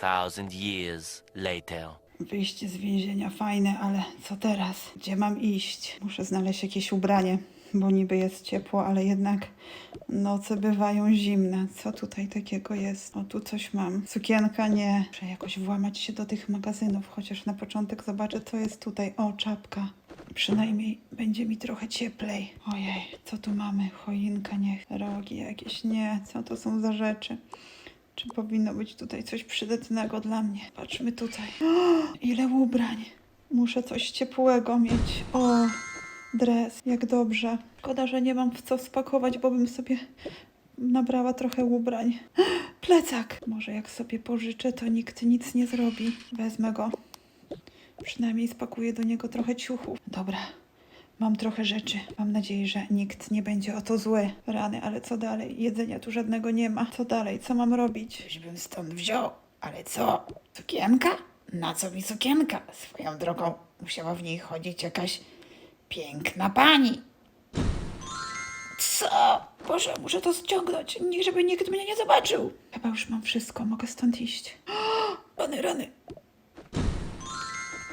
2,000 years later. Wyjście z więzienia fajne, ale co teraz? Gdzie mam iść? Muszę znaleźć jakieś ubranie, bo niby jest ciepło, ale jednak noce bywają zimne. Co tutaj takiego jest? O, tu coś mam. Sukienka nie. Muszę jakoś włamać się do tych magazynów, chociaż na początek zobaczę, co jest tutaj. O, czapka. Przynajmniej będzie mi trochę cieplej. Ojej, co tu mamy? Choinka, nie. Rogi jakieś, nie. Co to są za rzeczy? Czy powinno być tutaj coś przydatnego dla mnie? Patrzmy tutaj. Ile ubrań. Muszę coś ciepłego mieć. O, dres, jak dobrze. Szkoda, że nie mam w co spakować, bo bym sobie nabrała trochę ubrań. Plecak. Może jak sobie pożyczę, to nikt nic nie zrobi. Wezmę go. Przynajmniej spakuję do niego trochę ciuchów. Dobra. Mam trochę rzeczy. Mam nadzieję, że nikt nie będzie o to zły. Rany, ale co dalej? Jedzenia tu żadnego nie ma. Co dalej? Co mam robić? Coś bym stąd wziął, ale co? Sukienka? Na co mi sukienka? Swoją drogą musiała w niej chodzić jakaś piękna pani. Co? Boże, muszę to ściągnąć, nie żeby nikt mnie nie zobaczył. Chyba już mam wszystko. Mogę stąd iść. Rany, rany.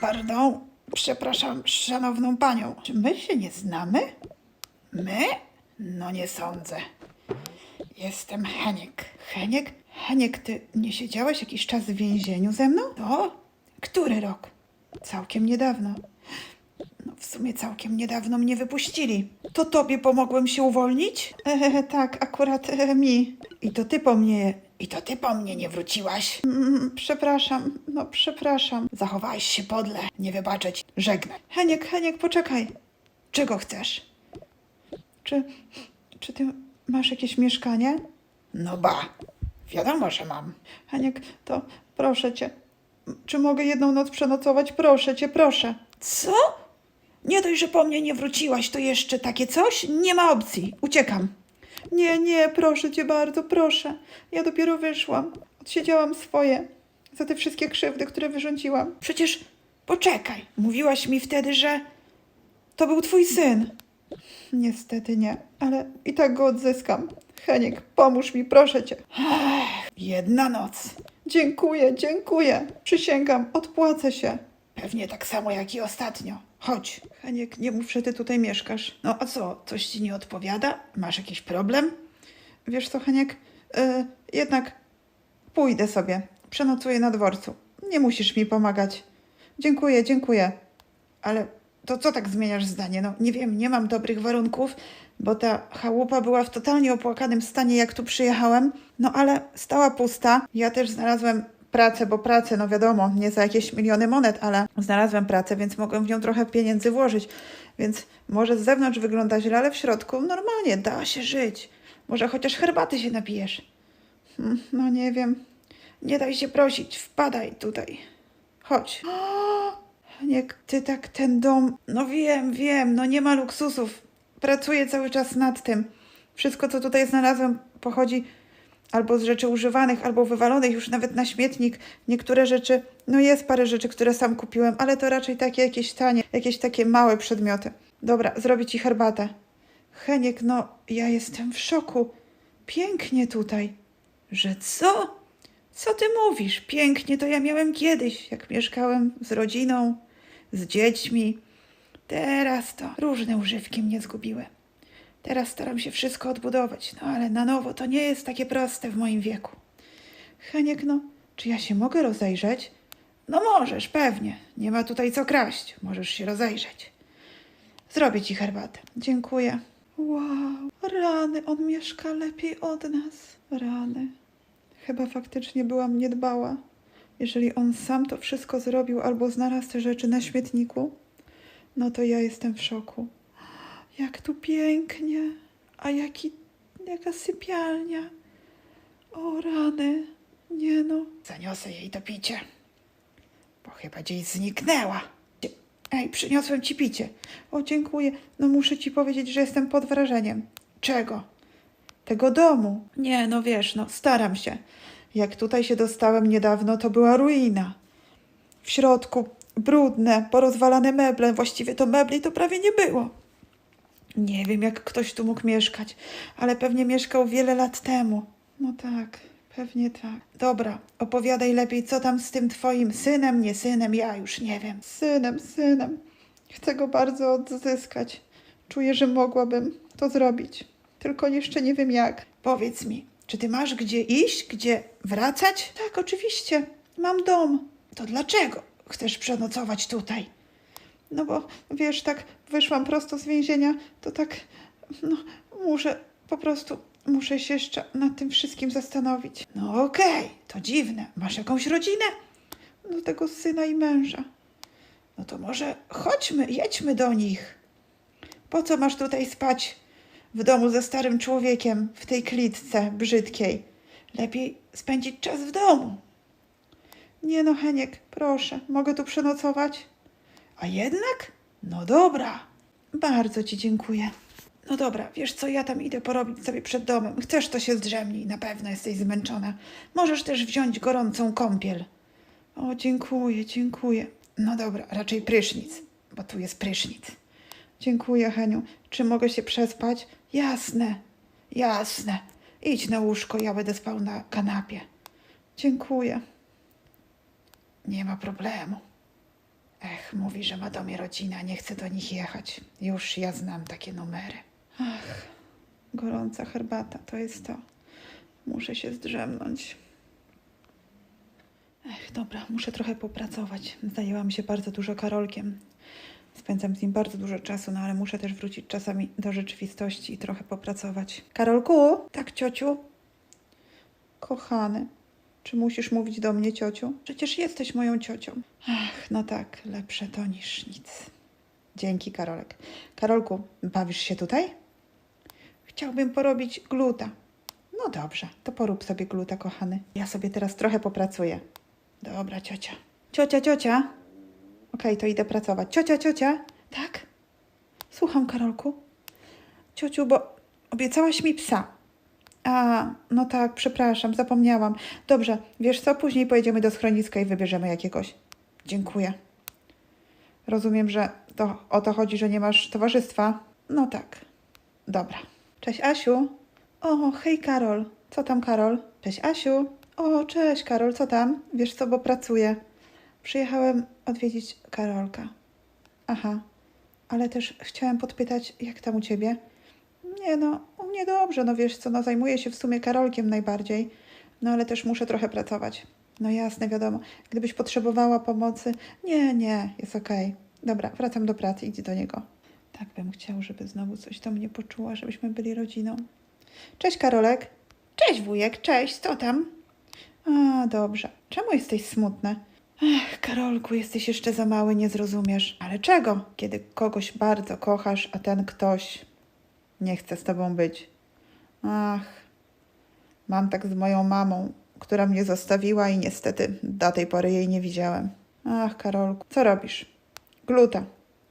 Pardon, przepraszam szanowną panią. Czy my się nie znamy? My? No nie sądzę. Jestem Heniek. Heniek? Heniek, ty nie siedziałeś jakiś czas w więzieniu ze mną? To? Który rok? Całkiem niedawno. No w sumie całkiem niedawno mnie wypuścili. To tobie pomogłem się uwolnić? E, tak, akurat e, mi. I to ty po mnie. I to ty po mnie nie wróciłaś. Mm, przepraszam, no przepraszam. Zachowałeś się podle. Nie wybaczę ci. Żegnaj. Heniek, Heniek, poczekaj. Czego chcesz? Czy, czy ty masz jakieś mieszkanie? No ba. Wiadomo, że mam. Heniek, to proszę cię. Czy mogę jedną noc przenocować? Proszę cię, proszę. Co? Nie dość, że po mnie nie wróciłaś, to jeszcze takie coś? Nie ma opcji. Uciekam. Nie, nie, proszę cię bardzo, proszę. Ja dopiero wyszłam. Odsiedziałam swoje. Za te wszystkie krzywdy, które wyrządziłam. Przecież poczekaj. Mówiłaś mi wtedy, że To był twój syn. Niestety nie, ale i tak go odzyskam. Heniek, pomóż mi, proszę cię. jedna noc. Dziękuję, dziękuję. Przysięgam, odpłacę się. Pewnie tak samo jak i ostatnio. Chodź. Heniek, nie mów, że ty tutaj mieszkasz. No a co? Coś ci nie odpowiada? Masz jakiś problem? Wiesz co, Heniek? Y, jednak pójdę sobie. Przenocuję na dworcu. Nie musisz mi pomagać. Dziękuję, dziękuję. Ale to co tak zmieniasz zdanie? No nie wiem, nie mam dobrych warunków, bo ta chałupa była w totalnie opłakanym stanie, jak tu przyjechałem. No ale stała pusta. Ja też znalazłem pracę, bo pracę, no wiadomo, nie za jakieś miliony monet, ale znalazłem pracę, więc mogłem w nią trochę pieniędzy włożyć. Więc może z zewnątrz wygląda źle, ale w środku normalnie da się żyć. Może chociaż herbaty się napijesz. Hmm, No nie wiem. Nie daj się prosić, wpadaj tutaj. Chodź. Nie, ty tak ten dom. No wiem, wiem, no nie ma luksusów. Pracuję cały czas nad tym. Wszystko, co tutaj znalazłem, pochodzi albo z rzeczy używanych, albo wywalonych już nawet na śmietnik. Niektóre rzeczy, no jest parę rzeczy, które sam kupiłem, ale to raczej takie jakieś tanie, jakieś takie małe przedmioty. Dobra, zrobię ci herbatę. Heniek, no ja jestem w szoku. Pięknie tutaj. Że co? Co ty mówisz? Pięknie to ja miałem kiedyś, jak mieszkałem z rodziną, z dziećmi. Teraz to różne używki mnie zgubiły. Teraz staram się wszystko odbudować, no ale na nowo to nie jest takie proste w moim wieku. Heniek, no, czy ja się mogę rozejrzeć? No możesz, pewnie. Nie ma tutaj co kraść. Możesz się rozejrzeć. Zrobię ci herbatę. Dziękuję. Wow, rany, on mieszka lepiej od nas. Rany. Chyba faktycznie byłam niedbała. Jeżeli on sam to wszystko zrobił albo znalazł te rzeczy na śmietniku, no to ja jestem w szoku. Jak tu pięknie, a jaki, jaka sypialnia. O rany, nie no. Zaniosę jej to picie, bo chyba gdzieś zniknęła. Ej, przyniosłem ci picie. O, dziękuję. No muszę ci powiedzieć, że jestem pod wrażeniem. Czego? Tego domu. Nie, no wiesz, no staram się. Jak tutaj się dostałem niedawno, to była ruina. W środku brudne, porozwalane meble. Właściwie to mebli to prawie nie było. Nie wiem, jak ktoś tu mógł mieszkać, ale pewnie mieszkał wiele lat temu. No tak, Pewnie tak. Dobra, opowiadaj lepiej, co tam z tym twoim synem, nie synem, ja już nie wiem. Synem, synem. Chcę go bardzo odzyskać. Czuję, że mogłabym to zrobić. Tylko jeszcze nie wiem jak. Powiedz mi, czy ty masz gdzie iść, gdzie wracać? Tak, oczywiście. Mam dom. To dlaczego chcesz przenocować tutaj? No bo wiesz, tak wyszłam prosto z więzienia, to tak, no muszę, po prostu muszę się jeszcze nad tym wszystkim zastanowić. No okej, to dziwne. Masz jakąś rodzinę? Do tego syna i męża. No to może chodźmy, jedźmy do nich. Po co masz tutaj spać w domu ze starym człowiekiem w tej klitce brzydkiej? Lepiej spędzić czas w domu. Nie no, Heniek, proszę, mogę tu przenocować? A jednak? No dobra. Bardzo ci dziękuję. No dobra, wiesz co, ja tam idę porobić sobie przed domem. Chcesz, to się zdrzemnij, na pewno jesteś zmęczona. Możesz też wziąć gorącą kąpiel. O, dziękuję, dziękuję. No dobra, raczej prysznic, bo tu jest prysznic. Dziękuję, Heniu. Czy mogę się przespać? Jasne, jasne. Idź na łóżko, ja będę spał na kanapie. Dziękuję. Nie ma problemu. Ech, mówi, że ma do mnie rodzina, nie chce do nich jechać. Już ja znam takie numery. Ach, gorąca herbata, to jest to. Muszę się zdrzemnąć. Ech, dobra, muszę trochę popracować. Zajęłam się bardzo dużo Karolkiem. Spędzam z nim bardzo dużo czasu, no ale muszę też wrócić czasami do rzeczywistości i trochę popracować. Karolku? Tak, ciociu? Kochany, czy musisz mówić do mnie, ciociu? Przecież jesteś moją ciocią. Ach, no tak, lepsze to niż nic. Dzięki, Karolek. Karolku, bawisz się tutaj? Chciałbym porobić gluta. No dobrze, to porób sobie gluta, kochany. Ja sobie teraz trochę popracuję. Dobra, ciocia. Ciocia, ciocia. Okej, to idę pracować. Ciocia, ciocia. Tak? Słucham, Karolku. Ciociu, bo obiecałaś mi psa. A, no tak, przepraszam, zapomniałam. Dobrze, wiesz co, później pojedziemy do schroniska i wybierzemy jakiegoś. Dziękuję. Rozumiem, że to o to chodzi, że nie masz towarzystwa? No tak. Dobra. Cześć, Asiu. O, hej, Karol. Co tam, Karol? Cześć, Asiu. O, cześć, Karol, co tam? Wiesz co, bo pracuję. Przyjechałem odwiedzić Karolka. Aha, ale też chciałem podpytać, jak tam u ciebie? Nie no, mnie dobrze, no wiesz co, no zajmuję się w sumie Karolkiem najbardziej, no ale też muszę trochę pracować. No jasne, wiadomo, gdybyś potrzebowała pomocy, nie, nie, jest okej. Dobra, wracam do pracy, idź do niego. Tak bym chciał, żeby znowu coś do mnie poczuła, żebyśmy byli rodziną. Cześć Karolek. Cześć wujek, cześć, co tam? A, dobrze. Czemu jesteś smutny? Ech, Karolku, jesteś jeszcze za mały, nie zrozumiesz. Ale czego? Kiedy kogoś bardzo kochasz, a ten ktoś nie chce z tobą być. Ach, mam tak z moją mamą, która mnie zostawiła i niestety do tej pory jej nie widziałem. Ach, Karolku, co robisz? Gluta.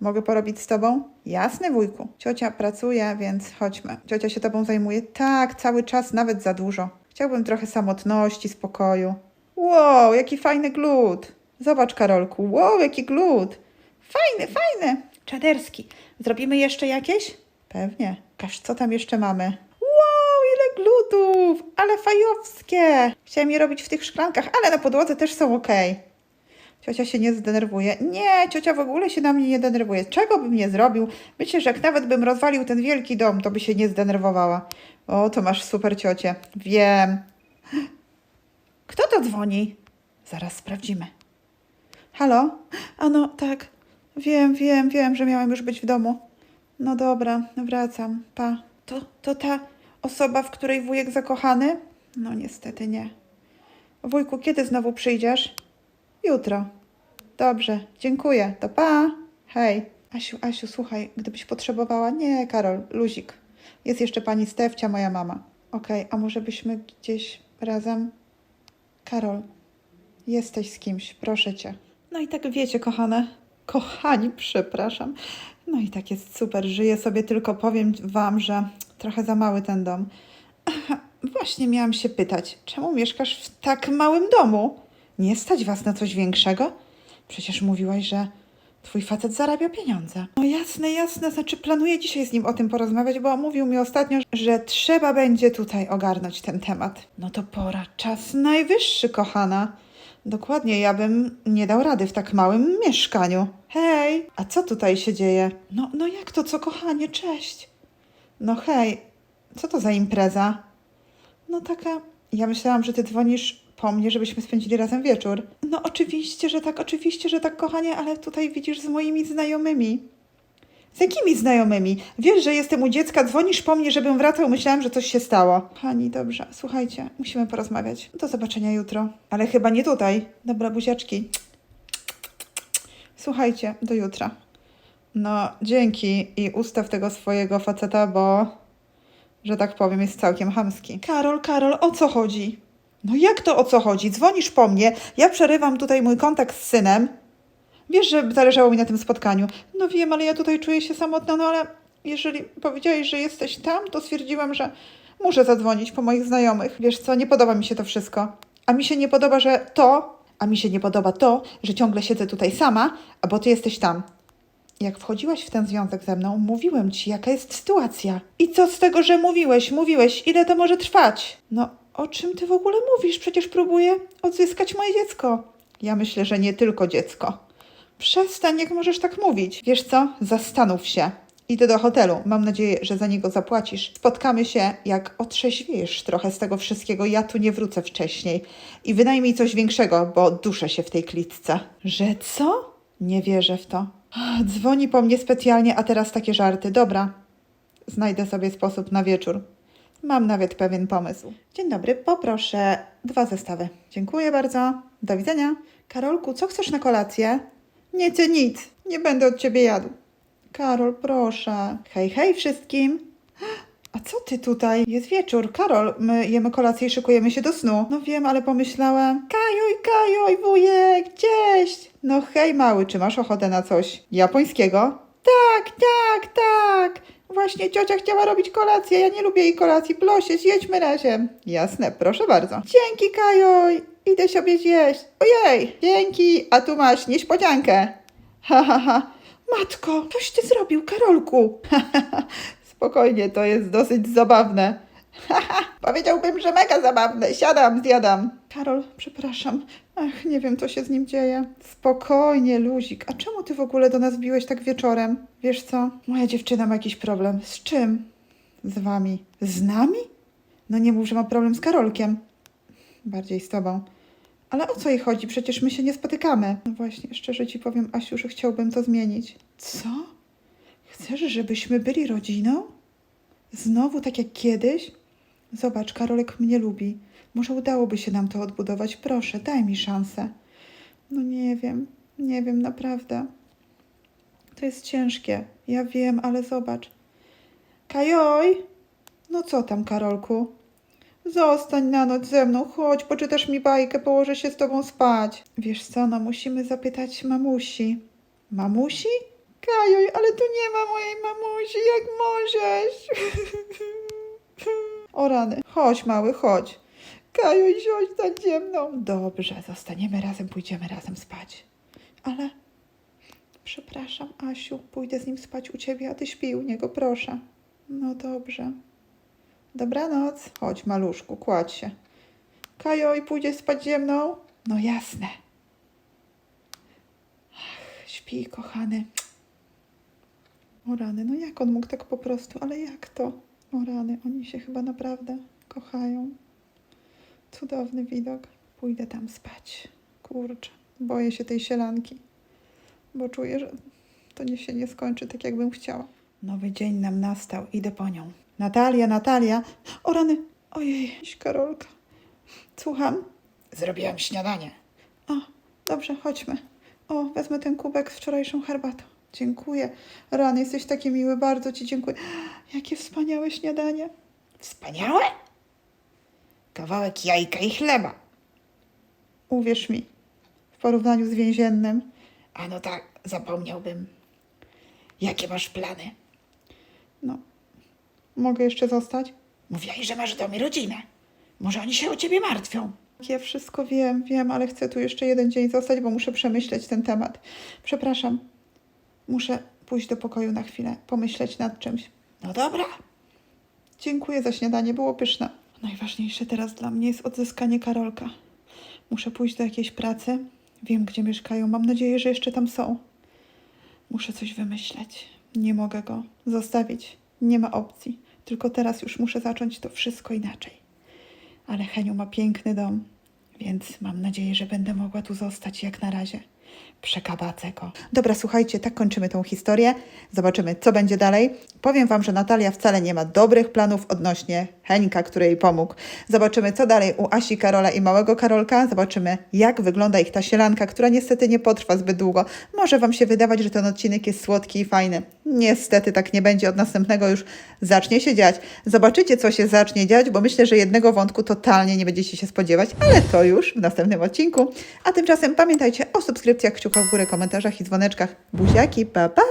Mogę porobić z tobą? Jasne, wujku. Ciocia pracuje, więc chodźmy. Ciocia się tobą zajmuje? Tak, cały czas, nawet za dużo. Chciałbym trochę samotności, spokoju. Wow, jaki fajny glut. Zobacz, Karolku. Wow, jaki glut. Fajny, fajny. Czaderski. Zrobimy jeszcze jakieś? Pewnie. Każ, co tam jeszcze mamy? Wow, ile glutów! Ale fajowskie! Chciałem je robić w tych szklankach, ale na podłodze też są ok. Ciocia się nie zdenerwuje. Nie, ciocia w ogóle się na mnie nie denerwuje. Czego bym nie zrobił? Myślę, że jak nawet bym rozwalił ten wielki dom, to by się nie zdenerwowała. O, to masz super ciocie. Wiem. Kto to dzwoni? Zaraz sprawdzimy. Halo? A no, tak. Wiem, wiem, wiem, że miałem już być w domu. No dobra, wracam. Pa. To, to ta osoba, w której wujek zakochany? No niestety nie. Wujku, kiedy znowu przyjdziesz? Jutro. Dobrze, dziękuję. To pa. Hej. Asiu, Asiu, słuchaj, gdybyś potrzebowała... Nie, Karol, luzik. Jest jeszcze pani Stefcia, moja mama. Okej, a może byśmy gdzieś razem... Karol, jesteś z kimś, proszę cię. No i tak wiecie, kochane. Kochani, przepraszam. No i tak jest super. Żyję sobie, tylko powiem wam, że trochę za mały ten dom. Aha, właśnie miałam się pytać, czemu mieszkasz w tak małym domu? Nie stać was na coś większego? Przecież mówiłaś, że Twój facet zarabia pieniądze. No jasne, jasne. Znaczy, planuję dzisiaj z nim o tym porozmawiać, bo mówił mi ostatnio, że trzeba będzie tutaj ogarnąć ten temat. No to pora. Czas najwyższy, kochana. Dokładnie, ja bym nie dał rady w tak małym mieszkaniu. Hej, a co tutaj się dzieje? No, no jak to, co kochanie, cześć. No hej, co to za impreza? No taka, ja myślałam, że ty dzwonisz po mnie, żebyśmy spędzili razem wieczór. No oczywiście, że tak, oczywiście, że tak, kochanie, ale tutaj widzisz z moimi znajomymi. Z jakimi znajomymi? Wiesz, że jestem u dziecka, dzwonisz po mnie, żebym wracał, myślałam, że coś się stało. Pani, dobrze, słuchajcie, musimy porozmawiać. Do zobaczenia jutro. Ale chyba nie tutaj. Dobra, buziaczki. Słuchajcie, do jutra. No, dzięki i ustaw tego swojego faceta, bo, że tak powiem, jest całkiem chamski. Karol, Karol, o co chodzi? No jak to o co chodzi? Dzwonisz po mnie, ja przerywam tutaj mój kontakt z synem. Wiesz, że zależało mi na tym spotkaniu. No wiem, ale ja tutaj czuję się samotna, no ale jeżeli powiedziałeś, że jesteś tam, to stwierdziłam, że muszę zadzwonić po moich znajomych. Wiesz co, nie podoba mi się to wszystko. A mi się nie podoba, że to, a mi się nie podoba to, że ciągle siedzę tutaj sama, a bo ty jesteś tam. Jak wchodziłaś w ten związek ze mną, mówiłem ci, jaka jest sytuacja. I co z tego, że mówiłeś, mówiłeś, ile to może trwać? No, o czym ty w ogóle mówisz? Przecież próbuję odzyskać moje dziecko. Ja myślę, że nie tylko dziecko. Przestań, jak możesz tak mówić. Wiesz co? Zastanów się. Idę do hotelu. Mam nadzieję, że za niego zapłacisz. Spotkamy się, jak otrzeźwiejesz trochę z tego wszystkiego. Ja tu nie wrócę wcześniej. I wynajmij coś większego, bo duszę się w tej klitce. Że co? Nie wierzę w to. Dzwoni po mnie specjalnie, a teraz takie żarty. Dobra, znajdę sobie sposób na wieczór. Mam nawet pewien pomysł. Dzień dobry, poproszę dwa zestawy. Dziękuję bardzo. Do widzenia. Karolku, co chcesz na kolację? Nie chcę nic. Nie będę od ciebie jadł. Karol, proszę. Hej, hej wszystkim. A co ty tutaj? Jest wieczór. Karol, my jemy kolację i szykujemy się do snu. No wiem, ale pomyślałam. Kajuj, kajuj, wujek, cześć. No hej, mały, czy masz ochotę na coś japońskiego? Tak, tak, tak. Właśnie ciocia chciała robić kolację. Ja nie lubię jej kolacji. Proszę, zjedźmy razem. Jasne, proszę bardzo. Dzięki, Kajuj. Idę sobie zjeść. Ojej, dzięki. A tu masz niespodziankę. Ha, ha, ha. Matko, coś ty zrobił, Karolku. Spokojnie, to jest dosyć zabawne. Powiedziałbym, że mega zabawne. Siadam, zjadam. Karol, przepraszam. Ach, nie wiem, co się z nim dzieje. Spokojnie, luzik. A czemu ty w ogóle do nas biłeś tak wieczorem? Wiesz co? Moja dziewczyna ma jakiś problem. Z czym? Z wami. Z nami? No nie mów, że ma problem z Karolkiem. Bardziej z tobą. Ale o co jej chodzi? Przecież my się nie spotykamy. No właśnie, szczerze ci powiem, Asiu, że chciałbym to zmienić. Co? Chcesz, żebyśmy byli rodziną? Znowu tak jak kiedyś? Zobacz, Karolek mnie lubi. Może udałoby się nam to odbudować. Proszę, daj mi szansę. No nie wiem, nie wiem, naprawdę. To jest ciężkie. Ja wiem, ale zobacz. Kajoj! No co tam, Karolku? Zostań na noc ze mną, chodź, poczytasz mi bajkę, położę się z tobą spać. Wiesz co, no musimy zapytać mamusi. Mamusi? Kajuj, ale tu nie ma mojej mamusi, jak możesz? O rany, chodź mały, chodź. Kajuj, siądź za mną. Dobrze, zostaniemy razem, pójdziemy razem spać. Ale, przepraszam, Asiu, pójdę z nim spać u ciebie, a ty śpij u niego, proszę. No dobrze. Dobranoc. Chodź, maluszku, kładź się. Kajoj, pójdziesz spać ze mną? No jasne. Ach, śpi, kochany. O rany, no jak on mógł tak po prostu, ale jak to? O rany, oni się chyba naprawdę kochają. Cudowny widok. Pójdę tam spać. Kurczę, boję się tej sielanki, bo czuję, że to nie się nie skończy tak, jakbym chciała. Nowy dzień nam nastał, idę po nią. Natalia, Natalia. O rany, ojej, Karolka. Słucham. Zrobiłam śniadanie. O, dobrze, chodźmy. O, wezmę ten kubek z wczorajszą herbatą. Dziękuję. Rany, jesteś taki miły, bardzo Ci dziękuję. Jakie wspaniałe śniadanie. Wspaniałe? Kawałek jajka i chleba. Uwierz mi, w porównaniu z więziennym. A no tak, zapomniałbym. Jakie masz plany? No, mogę jeszcze zostać? Mówiłaś, że masz w domu rodzinę. Może oni się o ciebie martwią. Ja wszystko wiem, wiem, ale chcę tu jeszcze jeden dzień zostać, bo muszę przemyśleć ten temat. Przepraszam, Muszę pójść do pokoju na chwilę, pomyśleć nad czymś. No dobra. Dziękuję za śniadanie, było pyszne. Najważniejsze teraz dla mnie jest odzyskanie Karolka. Muszę pójść do jakiejś pracy. Wiem, gdzie mieszkają. Mam nadzieję, że jeszcze tam są. Muszę coś wymyśleć. Nie mogę go zostawić. Nie ma opcji. Tylko teraz już muszę zacząć to wszystko inaczej. Ale Heniu ma piękny dom, więc mam nadzieję, że będę mogła tu zostać jak na razie. Przekabacę go. Dobra, słuchajcie, tak kończymy tą historię. Zobaczymy, co będzie dalej. Powiem Wam, że Natalia wcale nie ma dobrych planów odnośnie Henka, który jej pomógł. Zobaczymy, co dalej u Asi, Karola i małego Karolka. Zobaczymy, jak wygląda ich ta sielanka, która niestety nie potrwa zbyt długo. Może Wam się wydawać, że ten odcinek jest słodki i fajny. Niestety tak nie będzie. Od następnego już zacznie się dziać. Zobaczycie, co się zacznie dziać, bo myślę, że jednego wątku totalnie nie będziecie się spodziewać, ale to już w następnym odcinku. A tymczasem pamiętajcie o subskrypcjach, kciukach w górę, komentarzach i dzwoneczkach. Buziaki, pa pa!